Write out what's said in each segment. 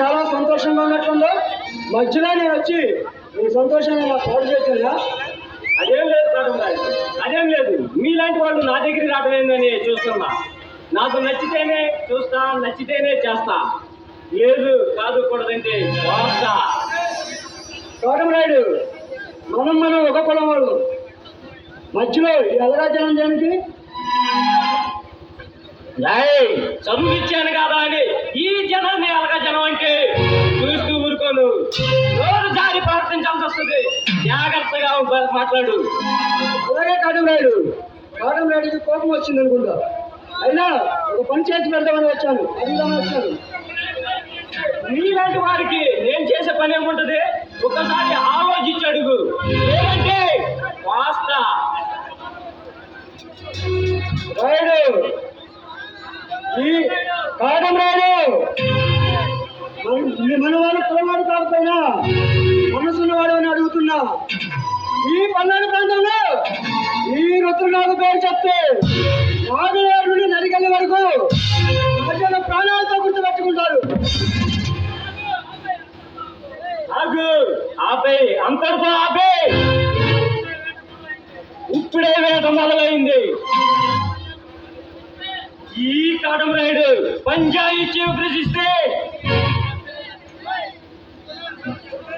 చాలా సంతోషంగా ఉన్నట్టుందో మధ్యలో నేను వచ్చి మీ సంతోషాన్ని నాకు పాడు చేసిందా అదేం లేదు కోటమరాయుడు అదేం లేదు. మీలాంటి వాళ్ళు నా దగ్గరికి రావడం ఏందని చూస్తున్నా. నాకు నచ్చితేనే చూస్తా నచ్చితేనే చేస్తా. లేదు కాదు కూడదంటే వాస్తా. రాయుడు. మనం మనం ఒక కులం వాళ్ళు. మధ్యలో ఎదరాజనం జనం ఏయ్, చదువు ఇచ్చాను కదా అని ఈ జనాన్ని ఎలాగ జనం అంటే చూస్తూ ఊరుకోను. రోజు జారి ప్రవర్తించాల్సి వస్తుంది. జాగ్రత్తగా మాట్లాడు. అలాగే కాటమరాయుడు కాటమరాయుడికి కోపం వచ్చింది అనుకుంటా. అయినా ఒక పని చేసి పెడదామని వచ్చాను. అడుగుదామని వచ్చాను. నీలాంటి వారికి నేను చేసే పని ఏముంటది? ఒకసారి ఆలోచించి అడుగు. లేదంటే వాస్తా. రాయుడు ఈ మనవాడు మన వాళ్ళు కులవాడు కాకపోయినా మనసున్నవాడు అని అడుగుతున్నా. ఈ పల్నాడు ప్రాంతంలో ఈ రుద్రనాథ పేరు చెప్తే నాగలేరు నుండి నరికెళ్ళే వరకు ప్రజల ప్రాణాలతో గుర్తుపెట్టుకుంటారు. ఆగు ఆపే అంతటితో ఆపే. ఇప్పుడే వేట మొదలైంది. ఈ రాయుడు. పంచాయతీ పంచాయితీ ప్రశ్నిస్తే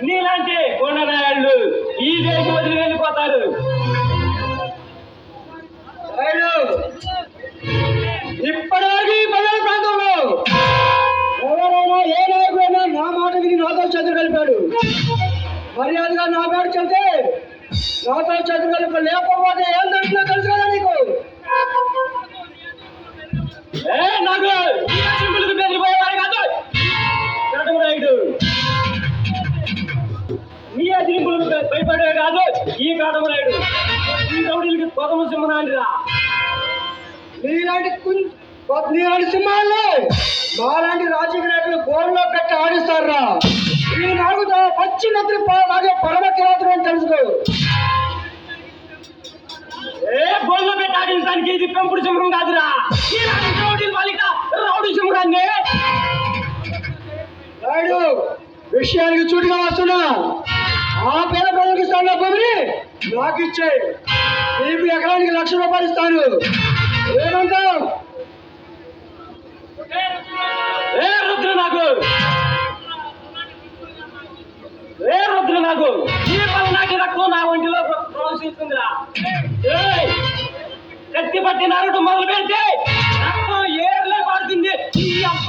నీలాంటి కొండరాయాళ్ళు ఈ దేశం వదిలి వెళ్ళిపోతారు రాయుడు ఇప్పటివరకు ఈ పదవ ప్రాంతంలో ఎవరైనా ఏ నాయకుడైనా నా మాట విని నాతో చదువు కలిపాడు. మర్యాదగా నా పేరు చెబితే నాతో చదువు కలిపి లేకపోతే ఏం దొరికినా తెలుసు కదా నీకు? నీ అదిరింపులకు భయపడే కాదు ఈ కాటం రైడు ఈ రౌడీలకి కొదమ సింహనానిరా నీలాంటి నీలాంటి సింహాలు! మాలాంటి రాజకీయ నాయకులు గోల్లో పెట్టి ఆడిస్తారా? ఈ నాకు పచ్చి నత్రి తాగే పరమ కిరాతులు అని తెలుసుకో. ఏ బోల్లో పెట్టి ఆడించడానికి ఇది పెంపుడు సింహం కాదురా! ఈ విషయానికి చూటుగా వస్తున్నా. ఆ పేద ప్రజలకు ఇస్తాను భూమిని నాకు ఇచ్చే నీకు ఎకరానికి లక్ష రూపాయలు ఇస్తాను. ఏమంటావు? ఏ రుద్ర నాకు ఏ రుద్ర నాకు ఈ పని నాకు రక్తం నా ఒంటిలో ప్రవేశిస్తుందిరా కత్తి పట్టి మొదలు పెడితే రక్తం ఏర్లే పడుతుంది. ఈ అప్ప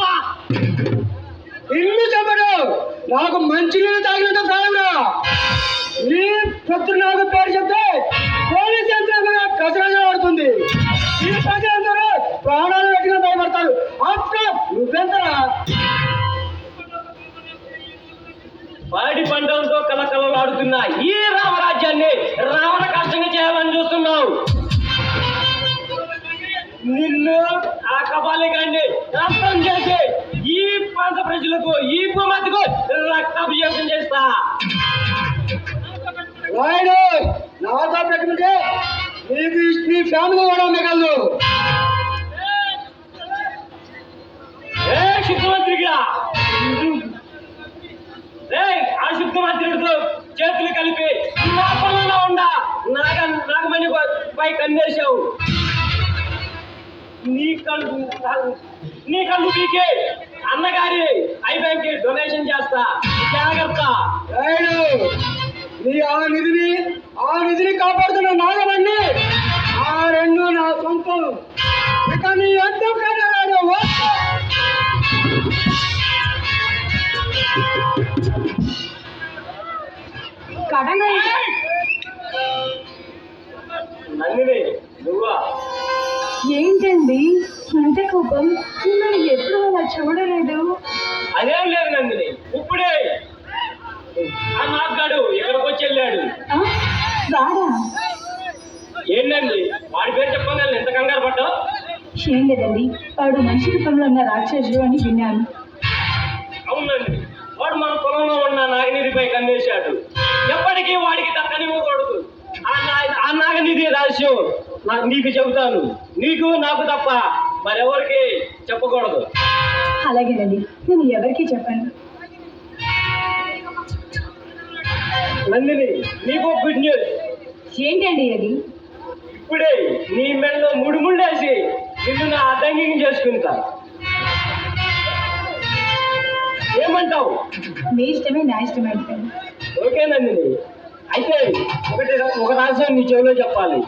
ఇల్లు చెప్పడు నాకు మంచి నీళ్ళు తాగినంత ప్రాయంరా నీ పుత్రు నాకు పేరు చెప్తే పోలీస్ యంత్రాంగం కసరగా పడుతుంది. ఈ ప్రజలందరూ ప్రాణాలు పెట్టిన భయపడతారు. నిన్ను ఆ కపాలికాన్ని నష్టం చేసి ఈ ప్రాంత ప్రజలకు ఈ భూమతికు రక్తాభిషేకం చేస్తా. రాయుడు నాతో పెట్టుకుంటే నీకు నీ ఫ్యామిలీ కూడా మిగలదు ఏ శుద్ధమంత్రిగా? ఏ ఆ శుద్ధమంత్రితో చేతులు కలిపి నా పనుల్లో ఉండా. నాగ నాగమణి పై కన్నేశావు. నీ కళ్ళు నీ కళ్ళు పీకే. అన్నగారి ఐ బ్యాంక్ డొనేషన్ చేస్తా. జాగ్రత్త. నీ ఆ నిధిని ఆ నిధిని కాపాడుతున్న నాగమణి ఆ రెండు నా సొంతం. ఇక నీ అర్థం కాదు నందిని నువ్వా? ఏంటండి? ఇంత కోపం. మిమ్మల్ని ఎప్పుడు అలా చూడలేదు. అదేం లేదు నందిని. ఇప్పుడే. ఆ నాగాడు ఇక్కడికి వచ్చి వెళ్ళాడు. ఆ? ఏంటండి వాడి పేరు చెప్పగానే ఎంత కంగారు పడ్డావు ఏం లేదండి. వాడు మనిషి రూపంలో ఉన్న రాక్షసుడు అని విన్నాను. అవునండి వాడు మన పొలంలో ఉన్న నాగనిధిపై కన్నేశాడు. ఎప్పటికీ వాడికి దక్కనివ్వకూడదు ఆ నా- ఆ నాగనిధి రహస్యం నాకు నీకు చెబుతాను. నీకు నాకు తప్ప మరెవరికి చెప్పకూడదు. అలాగేనండి నేను ఎవరికి చెప్పాను. నందిని నీకు గుడ్ న్యూస్ ఏంటండి అది? ఇప్పుడే నీ మెడలో ముడి ముళ్ళేసి నిన్ను నా అర్థంగిం చేసుకుంటా. ఏమంటావు? మీ ఇష్టమే నా ఇష్టమే ఓకే నందిని. అయితే ఒకటి ఒక రాష్ట్రం నీ చెవిలో చెప్పాలి.